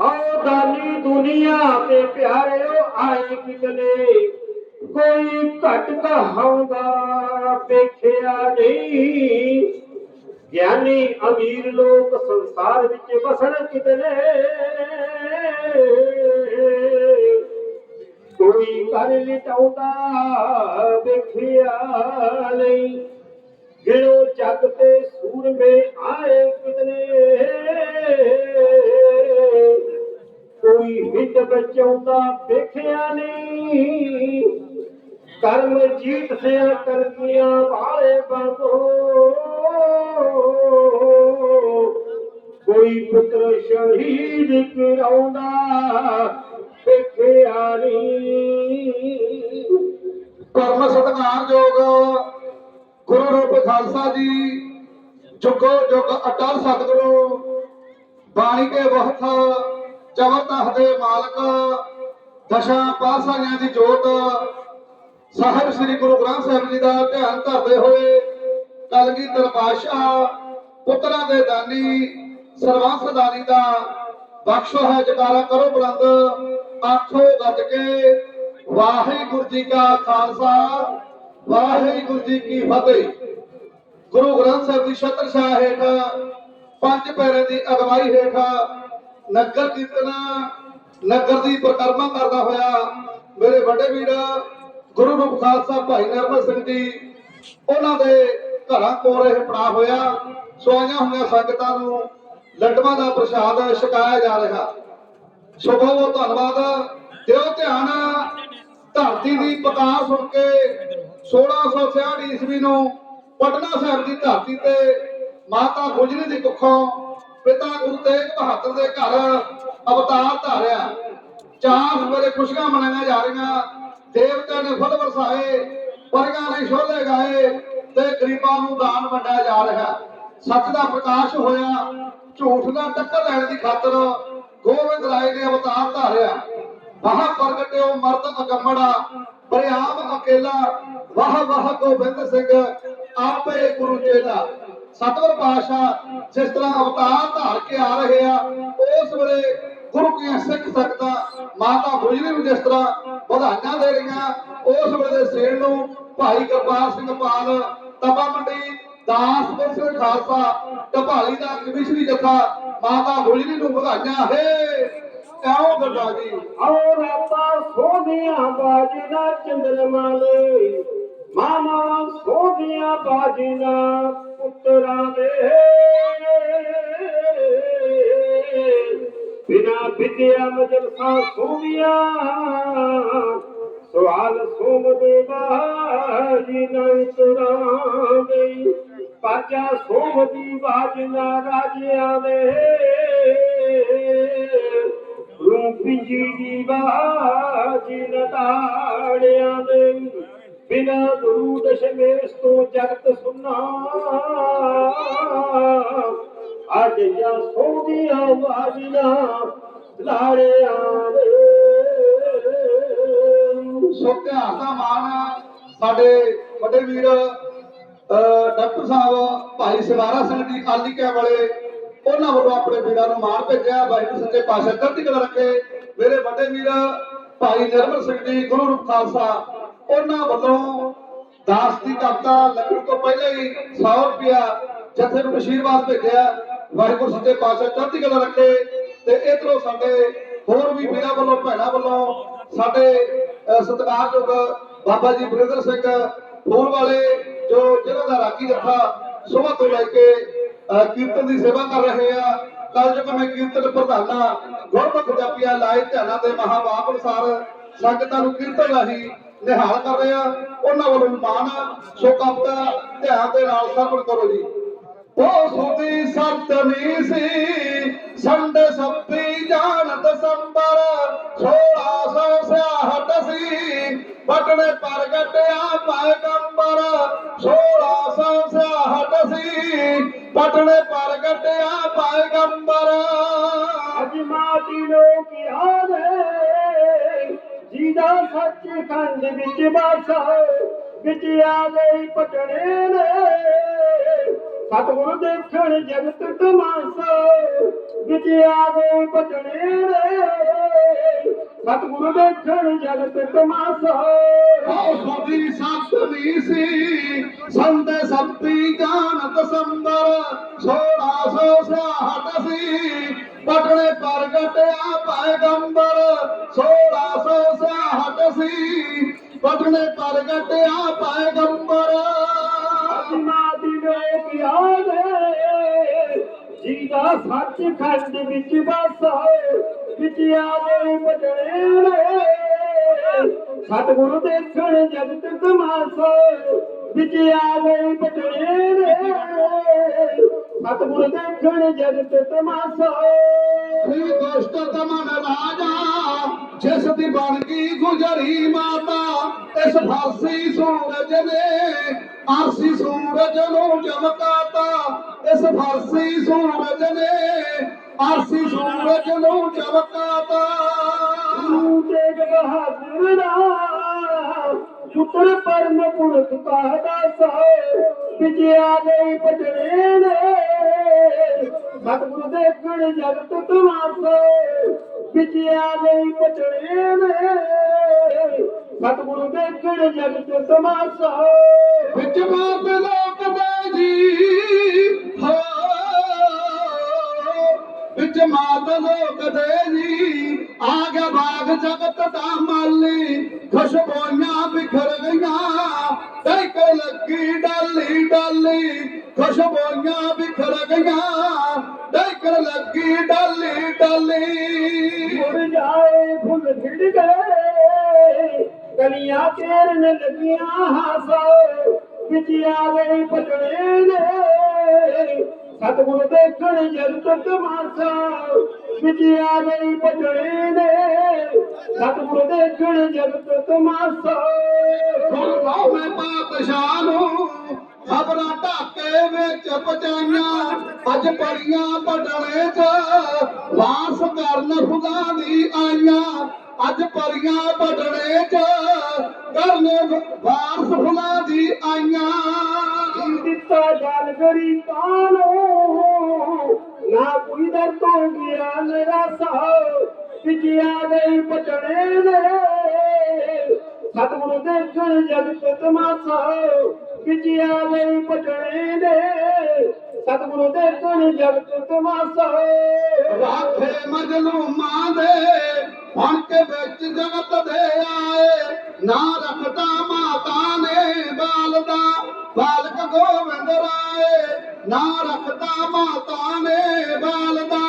ਆਓ ਦਾਨੀ ਦੁਨੀਆ ਤੇ ਪਿਆਰਿਓ, ਆਏ ਕਿਤਨੇ? ਕੋਈ ਘਟ ਕਹਾਉਂਦਾ ਵੇਖਿਆ ਨਹੀਂ। ਗਿਆਨੀ ਅਮੀਰ ਲੋਕ ਸੰਸਾਰ ਵਿੱਚ ਵਸਣ ਕਿਤਨੇ? ਕੋਈ ਕਰ ਲਿਟਾਉਂਦਾ ਵੇਖਿਆ ਨਹੀਂ। ਗਿਣੋ ਜਗ ਤੇ ਸੂਰਮੇ ਆਏ ਕਿਤਨੇ? ਕੋਈ ਹਿੱਤ ਬਚਾਉਂਦਾ ਵੇਖਿਆ ਨਹੀਂ। ਕਰਮ ਜੀਤ ਸਿਆ ਕਰਨੀਆਂ ਵਾਲੇ ਬੰਦੋ ਕੋਈ ਪੁੱਤਰ ਸ਼ਹੀਦ ਕਰਾਉਂਦਾ ਵੇਖਿਆ ਨਹੀਂ। ਪਰਮ ਸਤਿਕਾਰਯੋਗ ਗੁਰੂ ਰੂਪ ਖਾਲਸਾ ਜੀ, ਜੁਗੋ ਜੁਗ ਅਟਲ ਸਤਿਗੁਰੂ, ਬਾਣੀ ਕੇ ਵਹਤ ਜਵਤਹ ਦੇ ਮਾਲਕ ਦਸ਼ਾਂ ਪਾਤਸ਼ਾਹੀਆਂ ਦੀ ਜੋਤ। ਸਾਹਿਬ ਸ੍ਰੀ ਗੁਰੂ ਗ੍ਰੰਥ ਸਾਹਿਬ ਜੀ ਦਾ ਧਿਆਨ ਧਰਦੇ ਹੋਏ ਕਲਗੀਧਰ ਪਾਤਸ਼ਾਹ ਪੁੱਤਰਾਂ ਦੇ ਦਾਨੀ ਸਰਵੰਸ ਦਾਨੀ ਦਾ ਬਖਸ਼ੋ ਹੈ, ਜਕਾਰਾ ਕਰੋ ਬੁਲੰਦ। ਆਖੋ ਗੱਜ ਕੇ, ਵਾਹਿਗੁਰੂ ਜੀ ਕਾ ਖਾਲਸਾ, ਵਾਹਿਗੁਰੂ ਜੀ ਕੀ ਫਤਿਹ। ਗੁਰੂ ਗ੍ਰੰਥ ਸਾਹਿਬ ਦੀ ਛਤਰ ਛਾਇਆ ਹੇਠ, ਪੰਜ ਪੈਰਾਂ ਦੀ ਅਗਵਾਈ ਹੇਠ ਨਗਰ ਕੀਰਤਨ, ਨਗਰ ਦੀ ਪ੍ਰਕਰਮਾ ਕਰਦਾ ਹੋਇਆ ਮੇਰੇ ਵੱਡੇ ਵੀਰ ਗੁਰੂ ਰੂਪ ਖਾਲਸਾ ਭਾਈ ਨਰਮਲ ਸਿੰਘ ਜੀ, ਉਹਨਾਂ ਦੇ ਘਰਾਂ ਕੋਲ ਇਹ ਪੜਾ ਹੋਇਆ ਸੋ ਆਈਆਂ ਹੋਈਆਂ ਸੰਗਤਾਂ ਨੂੰ ਲੱਡੂਆਂ ਦਾ ਪ੍ਰਸ਼ਾਦ ਛਕਾਇਆ ਜਾ ਰਿਹਾ। ਸੋ ਬਹੁਤ ਬਹੁਤ ਧੰਨਵਾਦ। ਦਿਓ ਧਿਆਨ, ਧਰਤੀ ਦੀ ਪੁਕਾਰ ਸੁਣ ਕੇ 1666 ਈਸਵੀ ਨੂੰ ਪਟਨਾ ਸਾਹਿਬ ਦੀ ਧਰਤੀ ਤੇ ਮਾਤਾ ਗੁਜਰੀ ਦੀ ਕੁੱਖੋਂ ਪਿਤਾ ਗੁਰੂ ਤੇਗ ਬਹਾਦਰ ਦੇ ਘਰ ਅਵਤਾਰ ਧਾਰਿਆ। ਚਾਰ ਸਵੇਰੇ ਖੁਸ਼ੀਆਂ ਮਨਾਈਆਂ ਜਾ ਰਹੀਆਂ। ਦੇਵਤਿਆਂ ਨੇ ਫੁੱਲ ਵਰਸਾਏ ਪਰਗਾਂ ਨੇ ਸ਼ੋਲੇ ਗਾਏ ਤੇ ਗਰੀਬਾਂ ਨੂੰ ਦਾਨ ਵੰਡਿਆ ਜਾ ਰਿਹਾ। ਸੱਚ ਦਾ ਪ੍ਰਕਾਸ਼ ਹੋਇਆ, ਝੂਠ ਦਾ ਟੱਕਰ ਲੈਣ ਦੀ ਖਾਤਰ ਗੋਬਿੰਦ ਰਾਏ ਨੇ ਅਵਤਾਰ ਧਾਰਿਆ। ਵਾਹ ਪ੍ਰਗਟਿਓ ਮਰਦ ਅਕੰਮੜਾ ਬਰਿਆਮ ਅਕੇਲਾ ਵਾਹ ਵਾਹ ਗੋਬਿੰਦ ਸਿੰਘ, ਆਪੇ ਗੁਰੂ ਚੇਲਾ। ਸਤਵਰ ਪਾਸ਼ਾ ਜਿਸ ਤਰ੍ਹਾਂ ਅਵਤਾਰ ਧਾਰ ਕੇ ਆ ਰਹੇ ਆ, ਉਸ ਵੇਲੇ ਗੁਰੂ ਕੀ ਸਿੱਖ ਸਕਦਾ ਮਾਤਾ ਗੁਜਰੀ ਨੂੰ ਜਿਸ ਤਰ੍ਹਾਂ ਵਧਾਈਆਂ ਦੇ ਰਹੀਆਂ, ਉਸ ਵੇਲੇ ਸੇਣ ਨੂੰ ਭਾਈ ਗੁਰਬਾਜ ਸਿੰਘ ਪਾਲ, ਤਪਾ ਮੰਡੀ ਦਾਸਪੁਰ ਸਿੰਘ ਖਾਲਸਾ, ਢਪਾਲੀ ਦਾ ਕਮਿਸ਼ਨਰੀ ਜਥਾ ਮਾਤਾ ਗੁਜਰੀ ਨੂੰ ਵਧਾਈਆਂ, ਹੈ ਕਿਉਂ ਗੱਲਾਂ ਜੀ। ਆਓ ਰਾਤਾਂ ਸੋਹਣੀਆਂ ਬਾਜੀਆਂ ਚੰਦਰਮਾ ਮਾਮਾ ਸੋਹਣੀਆਂ ਬਾਜੀਆਂ ਪੁੱਤਰਾਂ ਦੇ ਬਿਨਾ ਵਿਦਿਆ ਮਜਲਸਾਂ ਸੋਹਣੀਆਂ, ਸਵਾਲ ਸੋਮ ਦੇ ਬਾਜੀ ਨਾ ਉਤਰਾਂ ਦੇ ਪਾਜਾ ਸੋਮ ਦੀ ਬਾਜਨਾ ਰਾਜਿਆਂ ਦੇ। ਰੂੰ ਪਿੰਜੀ ਦੀ ਬਾਜੀ ਨਟਾੜਿਆਂ ਦੇ। ਬਿਨਾ ਗੁਰੂ ਦਸ਼ਮੇਸ਼ ਤੋਂ ਜਗਤ ਸੁਨਾ। ਅੱਜ ਜਾਂ ਸੋਦੀਆਂ ਬਾਜੀਆਂ ਲਾੜਿਆਂ ਦੇ ਸੋ ਦਾ ਮਾਣ ਸਾਡੇ ਵੱਡੇ ਵੀਰ ਡਾਕਟਰ ਸਾਹਿਬ, ਭਾਈ ਸਵਾਰਾ ਸਿੰਘ ਜੀ ਖਾਲੀ ਕੈ ਵਾਲੇ, ਉਹਨਾਂ ਵੱਲੋਂ ਆਪਣੇ ਵੀਰਾਂ ਨੂੰ ਮਾਣ ਭੇਜਿਆ। ਵਾਹਿਗੁਰੂ ਸੱਚੇ ਪਾਤਸ਼ਾਹ ਚੜ੍ਹਦੀ ਕਲਾ ਰੱਖੇ। ਮੇਰੇ ਵੱਡੇ ਵੀਰ, ਭਾਈ ਨਿਰਮਲ ਸਿੰਘ ਜੀ, ਗੁਰੂ ਰੂਪ ਖਾਲਸਾ ਉਹਨਾਂ ਵੱਲੋਂ ਦਾਸ ਦੀ ਕਵਿਤਾ ਲੱਗਣ ਤੋਂ ਪਹਿਲਾਂ ਹੀ 100 ਰੁਪਇਆ ਜਥੇ ਨੂੰ ਅਸ਼ੀਰਵਾਦ ਭੇਜਿਆ। ਵਾਹਿਗੁਰੂ ਸੱਚੇ ਪਾਤਸ਼ਾਹ ਚੜ੍ਹਦੀ ਕਲਾ ਰੱਖੇ ਤੇ ਇਧਰੋਂ ਸਾਡੇ ਹੋਰ ਵੀ ਵੀਰਾਂ ਵੱਲੋਂ, ਭੈਣਾਂ ਵੱਲੋਂ ਸਾਡੇ, ਅਹ, ਸਤਿਕਾਰਯੋਗ ਬਾਬਾ ਜੀ ਬ੍ਰਿੰਦਰ ਸਿੰਘ ਫੂਲ ਵਾਲੇ ਜੋ ਜ਼ਿਲ੍ਹਾ ਦਾ ਰਾਗੀ ਜੱਥਾ ਸੁਬਹ ਤੋਂ ਲੈ ਕੇ ਕੀਰਤਨ ਦੀ ਸੇਵਾ ਕਰ ਰਹੇ ਆ ਕੱਲ ਜਦੋਂ ਮੈਂ ਕੀਰਤਨ ਪ੍ਰਧਾਨਾ ਗੁਰਮੁਖ ਜਪੀਆ ਲਾਏ ਧਿਆਨਾਂ ਦੇ ਮਹਾਵਾਪ ਅਨੁਸਾਰ ਸੰਗਤਾਂ ਨੂੰ ਕੀਰਤਨ ਰਾਹੀਂ ਨਿਹਾਲ ਕਰ ਰਹੇ ਆ। ਉਹਨਾਂ ਵੱਲੋਂ ਮਾਨ ਸੋ ਕਪਤਾ ਧਿਆਨ ਦੇ ਨਾਲ ਸਰਵਣ ਕਰੋ ਜੀ। ਉਹ ਸੁਦੀ ਸਤਵੀ ਸੀ ਸੰਡ ਸੱਪੀ ਜਾਣ ਦਸੰਬਰ 1666 ਸੀ ਬਟਨੇ ਪ੍ਰਗਟਿਆ ਪੈਗੰਬਰ ਜਿਹਦਾ ਸੱਚ ਖੰਡ ਵਿੱਚ ਬਾਸਾ, ਵਿੱਚ ਆ ਗਈ ਪਟਣੇ ਨੇ। ਸਤਿਗੁਰ ਦੇਖਣ ਜਗਤ ਤਮਾਸਾ, ਵਿੱਚ ਆਵੇ ਪਟਣੇ ਰੇ ਸਤਿਗੁਰੂ ਦੇਖਣ ਜਗਤ ਤਮਾਸਾ। ਆਓ ਸੋਦੀ ਸਤਨੀ ਸੀ ਸੰਤ ਸਤਿ ਜਾਣਤ ਸੰਬਰ 1666 ਸੀ। ਪਟਣੇ ਪ੍ਰਗਟਿਆ ਪੈਗੰਬਰ 1666 ਸੀ ਪਟਣੇ ਪ੍ਰਗਟਿਆ ਪੈਗੰਬਰ। ਆਤਮਾ ਦਿਨੇ ਪਿਆਰੇ ਜੀਦਾ ਸੱਚ ਖੰਡ ਵਿੱਚ ਵਸਾ ਵਿੱਚ ਆਵੇ ਪਟਣੇ ਰੇ ਸਤਿਗੁਰੂ ਦੇਖਣ ਜਗਤ ਤਮਾਸਾ ਵਿੱਚ ਆਵੇ ਪਟਣੇ ਰੇ ਸਤਿਗੁਰੂ ਦੇਖਣ ਜਗਤ ਤਮਾਸਾ ਸੀ ਦੁਸ਼ਟ ਦਮਨ ਰਾਜਾ। ਜਿਸ ਦੀ ਬਣ ਗਈ ਗੁਜਰੀ ਮਾਤਾ, ਇਸ ਫਾਸੀ ਸੂਰਜ ਨੇ ਆਰਸੀ ਸੂਰਜ ਨੂੰ ਚਮਕਾਤਾ। ਇਸ ਫਾਸੀ ਸੂਰਜ ਨੇ ਆਰਸੀ ਸੂਰਜ ਨੂੰ ਚਮਕਾਤਾ। ਗੁਰੂ ਤੇਗ ਬਹਾਦਰ ਦਾ ਪੁੱਤਰ ਪਰਮ ਪੁਰਖ ਕਹਦਾ ਸੋ ਵਿਜਿਆ ਗਈ ਪਟਣੇ ਨੇ। ਸਤਿਗੁਰੂ ਦੇਖਣ ਜਗਤ ਤਮਾਸਾ। ਵਿਜਿਆ ਗਈ ਪਟਣੇ ਨੇ। ਸਤਿਗੁਰੂ ਦੇਖਣ ਜਗਤ ਤਮਾਸਾ। ਵਿੱਚ ਮਾਤ ਲੋਕ ਦੇ ਜੀ। ਹੋ। ਵਿੱਚ ਮਾਤ ਲੋਕ ਦੇ ਜੀ। आगे बाग जगत का माली खुशबोया बिखर गया तक लगी डाली डाली खुशबोया बिखर गया तक लगी डाली डाली। उड़ जाए फुल खिड़ गए। कलियां चेर ने लगिया हासा। बिजिया गई पकड़े ने। ਸਤਿਗੁਰੂ ਦੇਖਣ ਜਗਤ ਤਮਾਸਾ ਵਿੱਚ ਆਵੇ ਪਟਣੇ ਨੇ। ਸਤਿਗੁਰੂ ਦੇਖਣ ਜਗਤ ਤਮਾਸਾ ਸੁਣੋ ਮੈਂ ਪਾਤਸ਼ਾਹ ਨੂੰ ਖਬਰਾਂ ਢਾਕੇ ਵਿੱਚ ਪਚਾਈਆਂ ਅੱਜ ਪਰੀਆਂ ਪਟਣੇ ਚ ਵਾਸ ਕਰਨ ਖੁਦਾ ਦੀ ਆਈਆਂ। ਅੱਜ ਪਰੀਆਂ ਪਟਣੇ ਚ ਕਰਨ ਵਾਰਸ ਖੁਦਾ ਦੀ ਆਈਆਂ। ਦਿੱਤਾ ਜਾਲ ਗਰੀਬਾਂ ਨੂੰ ਨਾ ਕੋਈ ਦਰ ਤੋਂ ਗਿਆ ਸਤਿਗੁਰੂ ਦੇਖਣ ਜਗਤ ਤਮਾਸਾ ਵਿੱਚ ਆ ਗਈ ਪਟਣੇ ਨੇ। ਸਤਿਗੁਰੂ ਦੇਖਣ ਜਗਤ ਤਮਾਸਾ ਰਾਖੇ ਮਜਲੂਮਾਂ ਦੇ ਬਣ ਕੇ ਵਿੱਚ ਜਗਤ ਦੇ ਆਏ। ਨਾ ਰੱਖਦਾ ਮਾਤਾ ਨਾ ਰੱਖਦਾ ਮਾਤਾ ਨੇ ਬਾਲ ਦਾ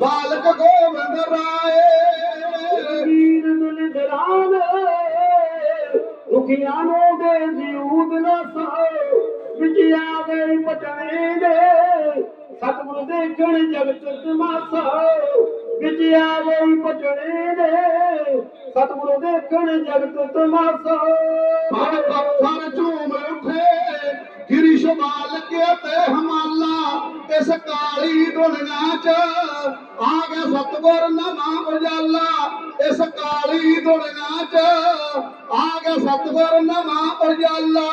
ਬਾਲਕ ਗੋਬਿੰਦ ਰਾਏ। ਵੀਰ ਦੁਖੀਆਂ ਨੂੰ ਦੇ ਜਿਉਦ ਨਾ ਸਾਓ ਵਿੱਚ ਆ ਗਈ ਪਟਣੇ ਦੇ। ਸਤਿਗੁਰੂ ਦੇਖਣ ਜਗਤ ਤਮਾਸਾ ਵਿੱਚ ਆ ਗਈ ਪਟਣੇ ਦੇ। ਸਤਿਗੁਰੂ ਦੇਖਣ ਜਗਤ ਤਮਾਸਾ ਪਰ ਪੱਥਰ ਝੂਮ ਉੱਠੇ ਗਿਰੀ ਕੇ ਤੇ ਹਮਾਲਾ, ਇਸ ਕਾਲੀ ਦੁਨੀਆ ਚ ਆ ਗਿਆ ਸਤਗੁਰ ਨਵਾਂ ਉਜਾਲਾ। ਇਸ ਕਾਲੀ ਦੁਨੀਆ ਚ ਆ ਗਿਆ ਸਤਗੁਰ ਨਵਾਂ ਉਜਾਲਾ।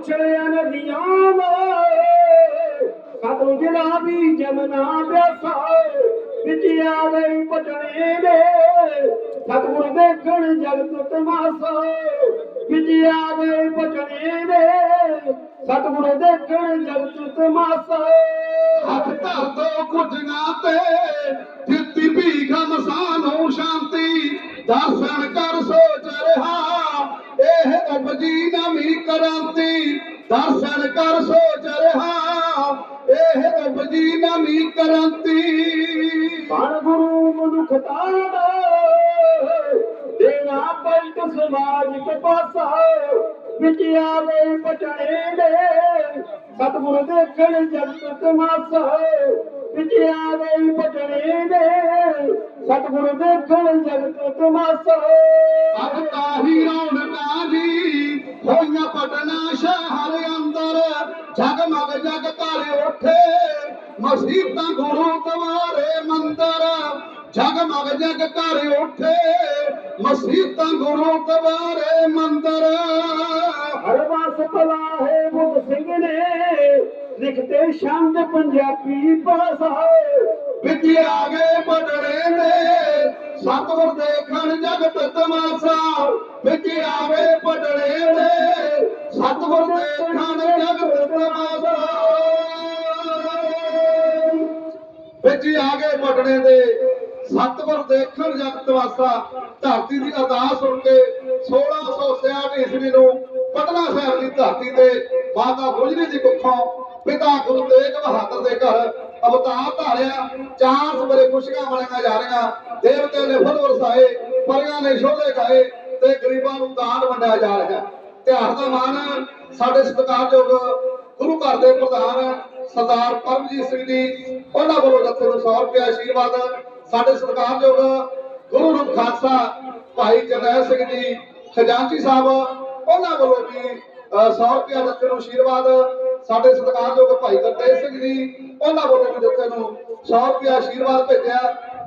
ਜਦ ਨਦੀਆਂ ਦਾ ਸਤਿਗੁਰੂ ਜਿਹੜਾ ਵੀ ਜਮਨਾ ਪਿਆਸਾ, ਵਿੱਚ ਆ ਗਈ ਪਟਣੇ ਦੇ। ਸਤਿਗੁਰੂ ਦੇਖਣ ਜਗਤ ਤਮਾਸਾ, ਵਿੱਚ ਆ ਗਈ ਪਟਣੇ ਦੇ। ਸਤਿਗੁਰੂ ਦੇਖਣ ਜਗਤ ਤਮਾਸਾ ਹੱਥ ਧਰ ਦੋ ਕੁੱਟੀਆਂ ਤੇ ਦਿੱਤੀ ਭੀਖ ਮਸਾਨੂੰ ਸ਼ਾਂਤੀ। ਦਰਸ਼ਨ ਕਰ ਸੋਚ ਰਿਹਾ ਇਹ ਉਪਜੀ ਨਵੀਂ ਕ੍ਰਾਂਤੀ। ਦਰਸ਼ਨ ਕਰ ਸੋਚ ਰਿਹਾ ਇਹ ਉਪਜੀ ਨਵੀਂ ਕ੍ਰਾਂਤੀ। ਬਣ ਗੁਰੂ ਮਨੁੱਖਤਾ ਦਾ ਦੇਣਾ ਪਲਟ ਸਮਾਜ ਕੇ ਪਾਸਾ। ਵਿੱਚ ਆ ਪਟਣੇ ਦੇ। ਸਤਿਗੁਰੂ ਦੇਖਣ ਜਗਤ ਤਮਾਸਾ ਵਿੱਚ ਆ ਪਟਣੇ ਦੇ। ਸਤਿਗੁਰੂ ਦੇਖਣ ਜਗਤ ਤਮਾਸਾ ਅਬ ਤਾਹੀ ਰੌਣਕਾਂ ਜੀ ਹੋਈਆਂ ਪਟਨਾ ਸ਼ਹਿਰ ਅੰਦਰ। ਜਗਮਗ ਜਗ ਕਰ ਉੱਠੇ। ਮਸੀਤਾਂ ਗੁਰੂ ਤੁਹਾਰੇ ਮੰਦਰ। ਜਗਮਗ ਜਗ ਕਰ ਉੱਠੇ। ਮਸੀਤਾਂ ਗੁਰੂ ਤੁਹਾਰੇ ਮੰਦਰ। ਹਰ ਵਾਸ ਭਲਾ ਸਿੰਘ ਨੇ। ਲਿਖਤੇ ਸ਼ਬਦ ਪੰਜਾਬੀ ਭਾਸ਼ਾ ਵਿੱਚ ਆ ਗਏ ਪਟੜੇ ਦੇ ਸਤਿਗੁਰ ਦੇਖਣ ਜਗਤ ਤਮਾਸ਼ਾ। ਵਿੱਚ ਆ ਗਏ ਪਟੜੇ ਦੇ ਦੇਖਣ ਜਗਤ ਤਮਾਸ਼ਾ। ਵਿੱਚ ਆ ਗਏ ਪਟਣੇ ਦੇ ਸਤਿਗੁਰ ਦੇਖਣ ਜਗਤ ਵਾਸਾ ਧਰਤੀ ਦੀ ਅਰਦਾਸ ਸੁਣ ਕੇ 1666 ਈਸਵੀ ਨੂੰ ਧਰਤੀ ਤੇ ਮਾਤਾ ਗੁਜਰੀ ਦੀ ਕੁੱਖੋਂ ਪਿਤਾ ਗੁਰੂ ਤੇਗ ਬਹਾਦਰ ਦੇ ਘਰ ਅਵਤਾਰ ਧਾਰਿਆ, ਚਾਰ ਸਵੇਰੇ ਖੁਸ਼ੀਆਂ ਮਨਾਈਆਂ ਜਾ ਰਹੀਆਂ, ਦੇਵਤੇ ਨੇ ਫੁੱਲ ਵਰਸਾਏ, ਪਰੀਆਂ ਨੇ ਸ਼ੋਲੇ ਗਾਏ ਤੇ ਗਰੀਬਾਂ ਨੂੰ ਦਾਨ ਵੰਡਿਆ ਜਾ ਰਿਹਾ। ਤਿਉਹਾਰ ਦਾ ਮਾਣ ਸਾਡੇ ਸਤਿਕਾਰਯੋਗ ਗੁਰੂ ਘਰ ਦੇ ਪ੍ਰਧਾਨ ਸਰਦਾਰ ਪਰਮਜੀਤ ਸਿੰਘ ਜੀ, ਉਹਨਾਂ ਵੱਲੋਂ ਜੱਥੇ ਨੂੰ 100 ਰੁਪਏ ਆਸ਼ੀਰਵਾਦ, ਸਾਡੇ ਸਤਿਕਾਰਯੋਗ ਗੁਰੂ ਰੂਪ ਖਾਲਸਾ ਭਾਈ ਜਰਨੈਲ ਸਿੰਘ ਜੀ, ਖਜ਼ਾਨਚੀ ਸਾਹਿਬ, ਉਹਨਾਂ ਵੱਲੋਂ ਵੀ 100 ਰੁਪਏ ਜੱਥੇ ਨੂੰ ਆਸ਼ੀਰਵਾਦ ਸਾਡੇ ਸਤਿਕਾਰਯੋਗ ਭਾਈ ਗੁਰਤੇਜ ਸਿੰਘ ਜੀ, ਉਹਨਾਂ ਵੱਲੋਂ ਵੀ ਜੱਥੇ ਨੂੰ 100 ਰੁਪਏ ਆਸ਼ੀਰਵਾਦ ਭੇਜਿਆ।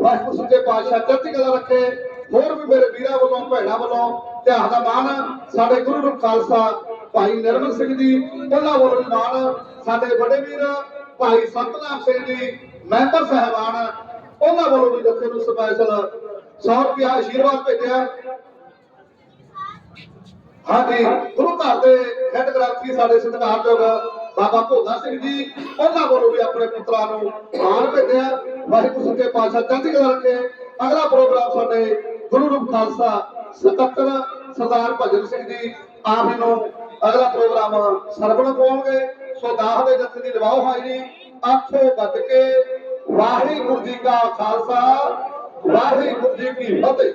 ਵਾਹਿਗੁਰੂ ਸੱਚੇ ਪਾਤਸ਼ਾਹ ਚੜ੍ਹਦੀ ਕਲਾ ਰੱਖੇ। ਹੋਰ ਵੀ ਮੇਰੇ ਵੀਰਾਂ ਵੱਲੋਂ, ਭੈਣਾਂ ਵੱਲੋਂ ਧਿਆਨ ਦਾ ਮਾਣ ਸਾਡੇ ਗੁਰੂ ਰੂਪ ਖਾਲਸਾ ਭਾਈ ਨਿਰਮਲ ਸਿੰਘ ਜੀ, ਉਹਨਾਂ ਵੱਲੋਂ ਵੀ ਮਾਣ ਸਾਡੇ ਵੱਡੇ ਵੀਰ ਭਾਈ ਸਤਨਾਮ ਸਿੰਘ ਜੀ, ਮੈਂਬਰ ਸਹਿਬਾਨ, ਉਹਨਾਂ ਵੱਲੋਂ ਵੀ ਜੱਥੇ ਨੂੰ ਸਪੈਸ਼ਲ 100 ਰੁਪਏ ਆਸ਼ੀਰਵਾਦ ਭੇਜਿਆ। ਹਾਂਜੀ, ਗੁਰੂ ਘਰ ਦੇ ਹੈੱਡ ਗ੍ਰੰਥੀ ਸਾਡੇ ਸਤਿਕਾਰਯੋਗ ਬਾਬਾ ਭੋਲਾ ਸਿੰਘ ਜੀ, ਉਹਨਾਂ ਵੱਲੋਂ ਵੀ ਆਪਣੇ ਪੁੱਤਰਾਂ ਨੂੰ ਮਾਣ ਭੇਜਿਆ ਵਾਹਿਗੁਰੂ ਸੱਚੇ ਪਾਤਸ਼ਾਹ ਚੜ੍ਹਦੀ ਕਲਾ ਰੱਖੇ। ਅਗਲਾ ਪ੍ਰੋਗਰਾਮ ਸਾਡੇ ਗੁਰੂ ਰੂਪ ਖਾਲਸਾ 77 ਸਰਦਾਰ ਭਜਨ ਸਿੰਘ ਜੀ, ਆਪ ਜੀ ਨੂੰ ਅਗਲਾ ਪ੍ਰੋਗਰਾਮ ਸਰਵਣ ਪਾਉਣਗੇ। ਸੋ ਦਾਹ ਦੇ ਜੱਥੇ ਦੀ ਨਿਭਾਓ ਹਾਜ਼ਰੀ ਆਖੋ ਗੱਜ ਕੇ ਵਾਹਿਗੁਰੂ ਜੀ ਕਾ ਖਾਲਸਾ, ਵਾਹਿਗੁਰੂ ਜੀ ਕੀ ਫਤਿਹ।